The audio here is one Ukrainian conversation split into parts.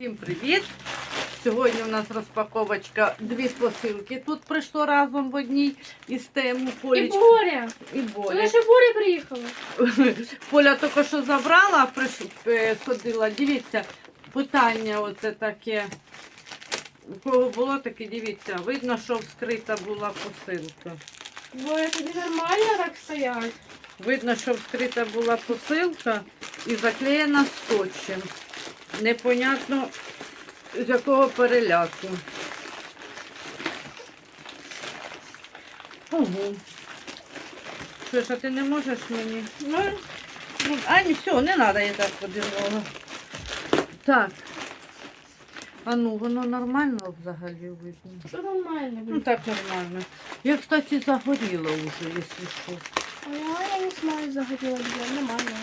Всім привіт! Сьогодні у нас розпаковочка дві посилки. Тут прийшло разом в одній із тему І Боря. і Це Боля. Боря приїхала. Поля тільки що забрала, приш- е, сходила. Дивіться, питання оце таке. У кого було таке, дивіться, видно, що вскрита була посилка. Боря, тобі нормально так стоять? Видно, що вскрита була посилка і заклеєна скотчем. Непонятно з якого переляку. Ого. Що ж, а ти не можеш мені? Ну, ну, а, ні, все, не треба я так подивила. Так. А ну, воно нормально взагалі видно. Нормально, Ну так нормально. Я, кстати, загоріла уже, якщо що. А я, я не знаю, загоріла я нормально.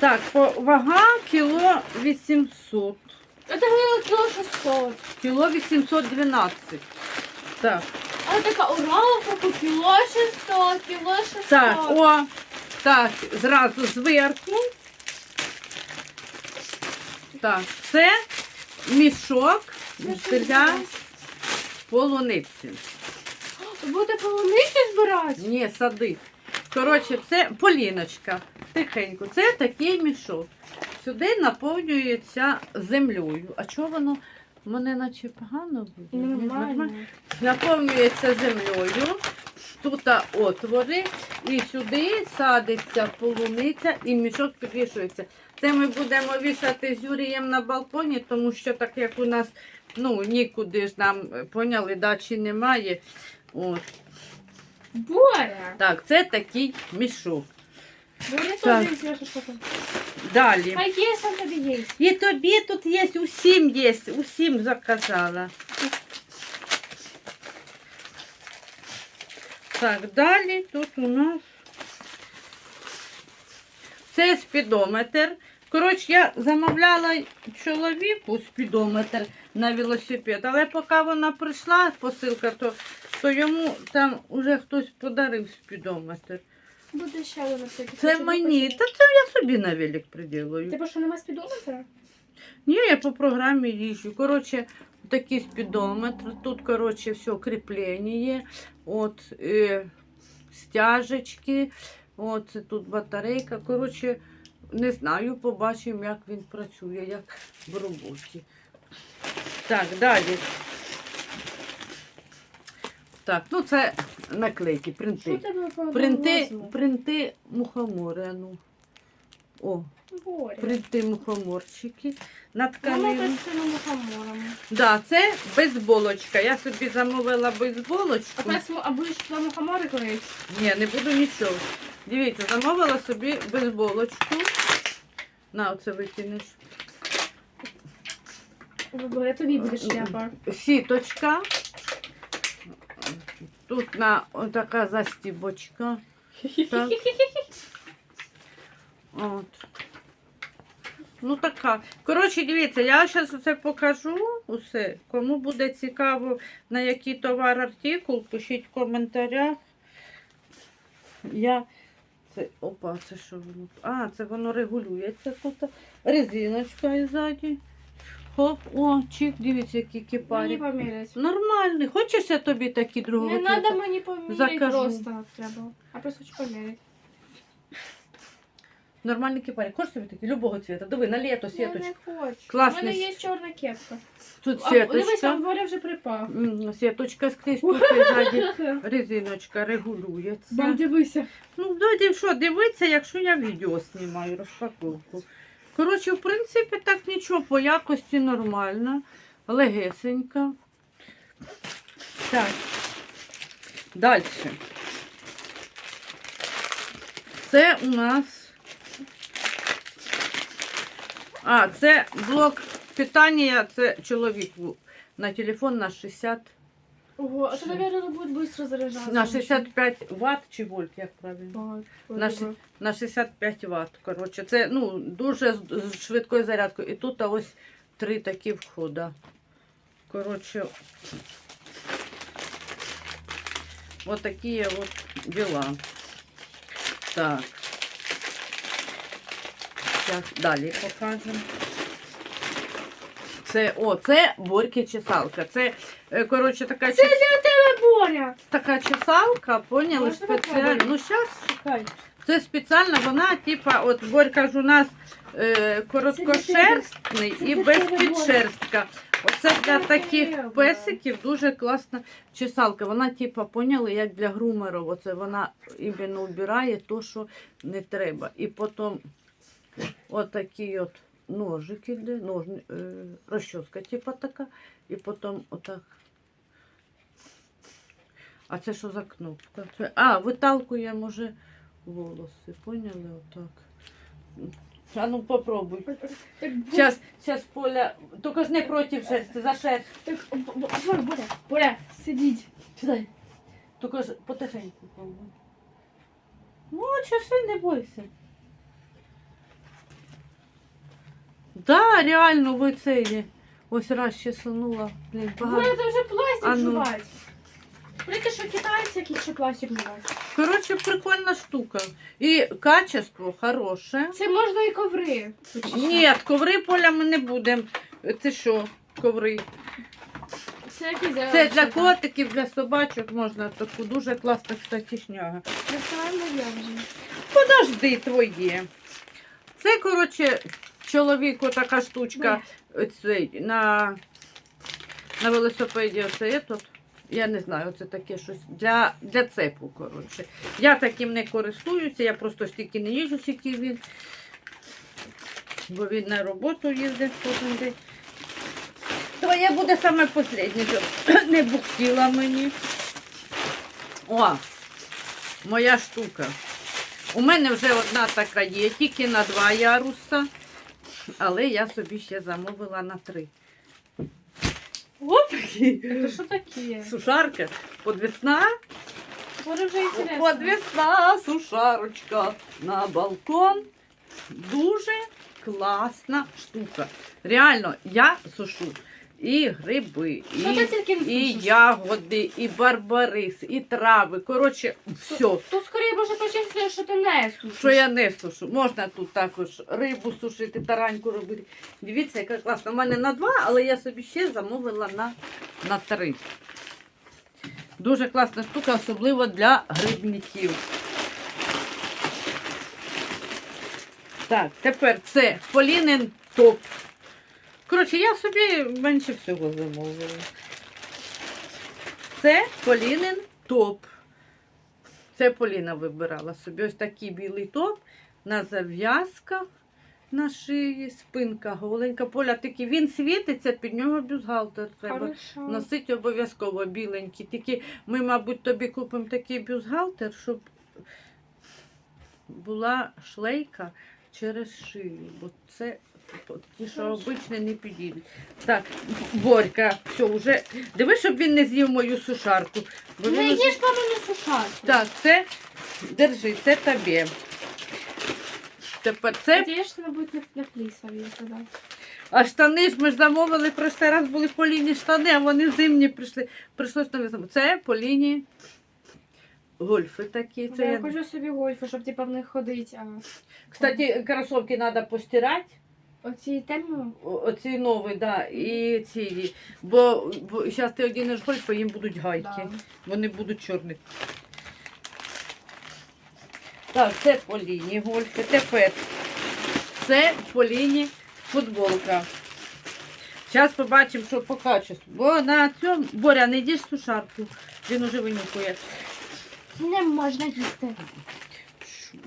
Так, по вага кіло 800. Это говорила кіло 600. Кіло 812. Так, А така уралка кіло 600, кіло 600. так, о, так, зразу зверху. Так, це мішок для полуниці. Ви будете полуниці збирати? Ні, сади. Коротше, це поліночка. Тихенько. Це такий мішок. Сюди наповнюється землею. А чого воно мене наче погано буде? Нормально. наповнюється землею. Тут отвори, і сюди садиться полуниця і мішок підвішується. Це ми будемо вішати з Юрієм на балконі, тому що так як у нас ну, нікуди ж нам поняли, дачі немає. От. Боря. Так, це такий мішок. Боря Так. теж візьмеш, що там. Далі. А є там тобі є. І тобі тут є, усім є, усім заказала. Так, далі тут у нас це спідометр. Коротше, я замовляла чоловіку спідометр на велосипед, але поки вона прийшла, посилка, то, то йому там уже хтось подарив спідометр. Буде ще один всякий Це мені, та це я собі на велик приділаю. Тебе що, нема спідометра? Ні, я по програмі їжджу. Коротше, такий спідометр. Тут, коротше, все кріплення, от, е, стяжечки, от, тут батарейка. Коротше, не знаю, побачимо, як він працює, як в роботі. Так, далі. Так, ну це наклейки, принти. Принти, принти мухомори. а Ну. О, принти мухоморчики на тканину. Да, це бейсболочка. Я собі замовила А бейсболочку. а будеш туди мухомори клеїти? Ні, не буду нічого. Дивіться, замовила собі бейсболочку. На, оце викинеш. Тобі буде шляпа. Сіточка. Тут на така застібочка. Так. От. Ну така. Коротше, дивіться, я зараз це покажу усе. Кому буде цікаво, на який товар артикул, пишіть в коментарях. Я. Це, опа, це що воно? А, це воно регулюється тут. Резиночка і ззаді. Хоп, о, чик, дивіться, які Мені кипарі. поміряти. Нормальний. Хочеш я тобі такі другого Не треба мені поміряти Закажу. просто треба. А просто хочу поміряти. Нормальний кипарик. Хочеш собі такі любого цвіта? Диви, на літо Я сіточка. не хочу. Класний. У мене є чорна кепка. Тут А, Дивися, сіточка. Боря вже припав. М, Сіточка скрізь тут і ззаді резиночка регулюється. Бам, дивися. Ну, дойди, що, дивиться, якщо я відео знімаю, розпаковку. Коротше, в принципі, так нічого, по якості нормально. Легесенька. Так. Далі. Це у нас. А, це блок питання, це чоловіку на телефон на 60 Ого, а то, наверное, буде швидко заряджатися. на 65 Вт чи вольт, як правильно? Так, На, ши- на 65 Вт. Коротше, це ну, дуже з, з швидкою зарядкою. І тут ось три такі входа. Коротше, от такі от діла. Так. Зараз далі покажемо. Це, о, це борки чесалка. Це, коротше, така, Це чес- для тебе, Боря. така чесалка, поняли, Можна спеціально. Ну, зараз чекай. Це спеціально, вона, типа, от Борька ж у нас е, короткошерстний і без підшерстка. Оце для таких песиків дуже класна чесалка. Вона, типа, поняли, як для грумерів. Оце вона іменно убирає то, що не треба. І потім отакі от ножики, ножни, е, розчоска, типа така. І потім отак. А це що за кнопка? А, виталкує, може, волоси. Поняли? Отак. А ну попробуй. Зараз, зараз Поля, тільки ж не проти шерсти, за шерсть. так, Бо- Бо- Боря, Боря, Боря, сидіть. Сідай. Тільки ж потихеньку пробуй. Ну, часи не бойся. Да, реально, ви це є. Ось раз ще сунула. Блін, Боря, багато. це вже пластик А ну. жувати. Прикинь, що китайці, які ще пластик жувати. Коротше, прикольна штука. І качество хороше. Це можна і коври. Ні, коври поля ми не будемо. Це що, коври? Це Це для котиків, для собачок можна таку дуже класна, кстати, шняга. Подожди, твоє. Це, коротше, чоловіку така штучка оцей, на, на велосипеді. Оце тут. Я не знаю, це таке щось для, для цепу, коротше. Я таким не користуюся, я просто стільки не їжджу, скільки він. Бо він на роботу їздить кожен день. Твоє буде саме щоб не бухтіла мені. О, моя штука. У мене вже одна така є, тільки на два яруса, але я собі ще замовила на три. Опаки! Це що таке? Сушарка подвісна. Вот уже интересно. Подвісна сушарочка на балкон. Дуже класна штука. Реально, я сушу і гриби, і, і ягоди, і барбарис, і трави. Коротше, все. Тут скоріше може почистити, що ти не сушиш. Що я не сушу. Можна тут також рибу сушити, тараньку робити. Дивіться, яка класна. У мене на два, але я собі ще замовила на, на три. Дуже класна штука, особливо для грибників. Так, тепер це Полінин топ. Коротше, я собі менше всього замовила. Це Полінин топ. Це Поліна вибирала собі ось такий білий топ на зав'язках на шиї, спинка голенька. Поля такий, він світиться, під нього бюстгальтер треба. Хорошо. Носити обов'язково біленький. Тільки ми, мабуть, тобі купимо такий бюстгальтер, щоб була шлейка через шию. Бо це ті, що обично не підійдуть. Так, Борька, все, вже. Диви, щоб він не з'їв мою сушарку. Бо Не уже- їж мамину сушарку. Так, це держи, це тобі. Тепер це. Це ж, мабуть, на, на флісові, я сказав. А штани ж ми ж замовили, прошлий раз були по лінії штани, а вони зимні прийшли. Прийшлось нові замовити. Це по лінії гольфи такі. Це я я... хочу собі гольфи, щоб типа в них ходити. А Кстати, кросовки треба постирати. оці темно. Оці нові, да, і ці. Бо, бо зараз ти одінеш гольфи, їм будуть гайки. Да. Вони будуть чорні. Так, це по лінії гольфи. Тепер це по лінії футболка. Зараз побачимо, що по качеству. Бо на цьому Боря, не йдеш сушарку. Він уже винюхує. Не можна їсти. Ш-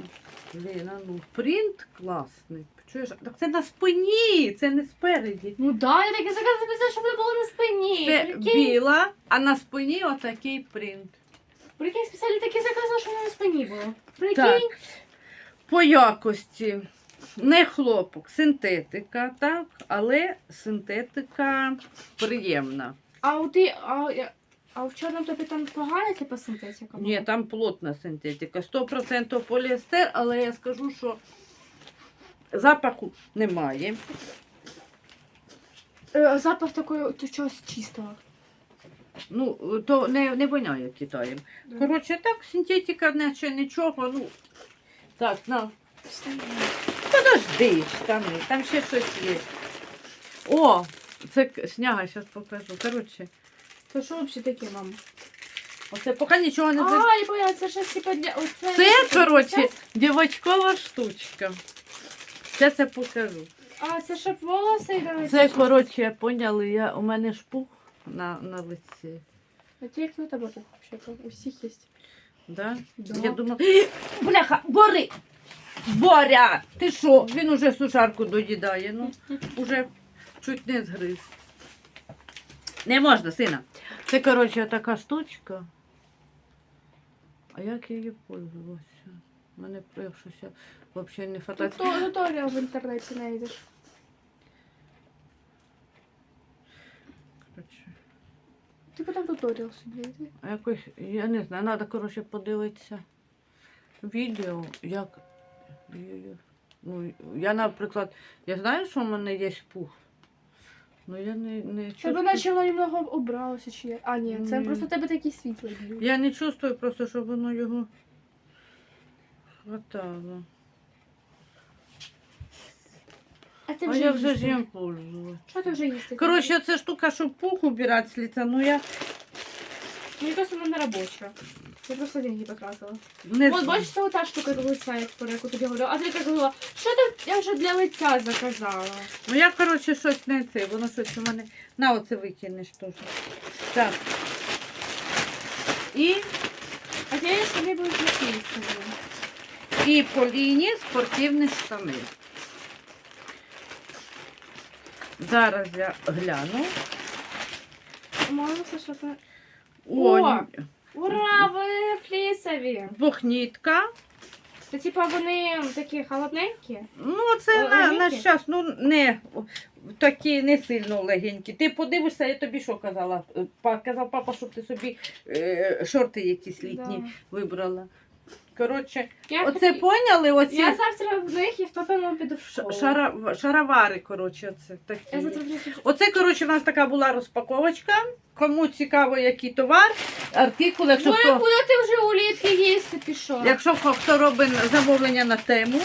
ну принт класний. Чуєш? Так це на спині, це не спереді. Ну да, я таке заказав, щоб не було на спині. Це Прикинь, біла, а на спині отакий принт. прикинь, спеціально таке заказав, щоб не на спині було. Прикинь. Так. По якості не хлопок, синтетика, так, але синтетика приємна. А у ти, а, а в чорному тобі там погана, типа синтетика? була? Ні, там плотна синтетика, 100% поліестер, але я скажу, що запаху немає. Е, Запах такої то чогось чистого. Ну, то не, не воняє Китаєм. Да. Коротше, так, синтетика наче нічого. Ну, так, на. Подожди, штани, там ще щось є. О, Це к- шняга, зараз покажу. Коротше, То що взагалі таке, мам? оце поки нічого не А, зробила. я це щось типа для... Оце, Це, коротше, дівочкова штучка. Це це покажу. А, це щоб волоси йдали? Це, коротше, поняли, я, у мене ж пух на, на лиці. А ті, як у тебе взагалі? У всіх є. Да? Да. Я думала, бляха, Бори! Боря! Ти що? Він уже сушарку доїдає, ну, уже чуть не згриз. Не можна, сина. Це, коротше, така штучка. А як я її пользувалася? У мене щось взагалі не Тут фотографую. то- туторіал в інтернеті знайдеш. Коротше. Ти потім туторіал собі йди. А якось, я не знаю, треба, коротше, подивитися відео, як. Ну, я, наприклад, я знаю, що в мене є пух. Ну я не, не Тебе наче воно немного обралося чи. А, ні, це Ні. просто тебе такий світлий б'ють. Я не чувствую просто, щоб воно його хватало. А ти А вже я вже ж їсти. їм пользувалась. Що ти вже їсти? Коротше, це штука, щоб пух убирати з ліця, ну я Мені просто вона робоча. Я просто деньги потратила. не От бачиш, це ота штука для лиця, про яку тобі говорила. А ти казала, що ти я вже для лиця заказала. Ну я, коротше, щось не це, воно щось у мене. На оце викинеш теж. Так. І А я собі буду платити. І по лінії спортивні штани. Зараз я гляну. Мало це що це. О, О! Ура, вони флісові! двохнітка. Це типа вони такі холодненькі. Ну, це на, на легенькі? щас, ну не такі не сильно легенькі. Ти подивишся, я тобі що казала? Е, Па- Казав папа, щоб ти собі е, шорти якісь літні Да. вибрала. Коротше, Я, оце хотів- поняли? Оці я завтра в них і в топину піду в ш- школу. шара, шаровари, коротше, оце такі. Я завтра буду- Оце, коротше, у нас така була розпаковочка. Кому цікаво, який товар, артикул, якщо Ну, хто. куди ти вже улітки їсти пішов? Якщо хто, хто робить замовлення на тему,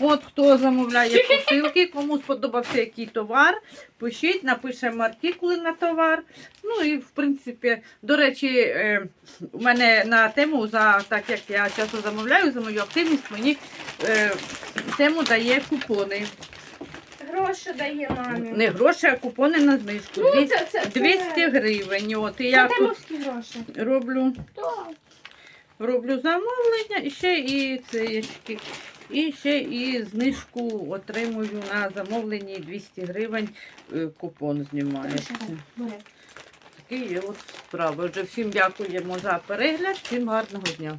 от хто замовляє посилки, кому сподобався який товар, пишіть, напишемо артикули на товар. Ну і в принципі, до речі, е, у мене на тему, за так як я часто замовляю за мою активність, мені е, тему дає купони. Гроші дає мамі. Не гроші, а купони на знижку. Ну, Дві- це, це, 200 гривень. От, і Це я тут гроші. роблю Так. роблю замовлення і ще і цієчки. І ще і знижку отримую на замовленні 200 гривень. е, Купон знімається. Бери. Такі є от справи. Отже, всім дякуємо за перегляд, всім гарного дня.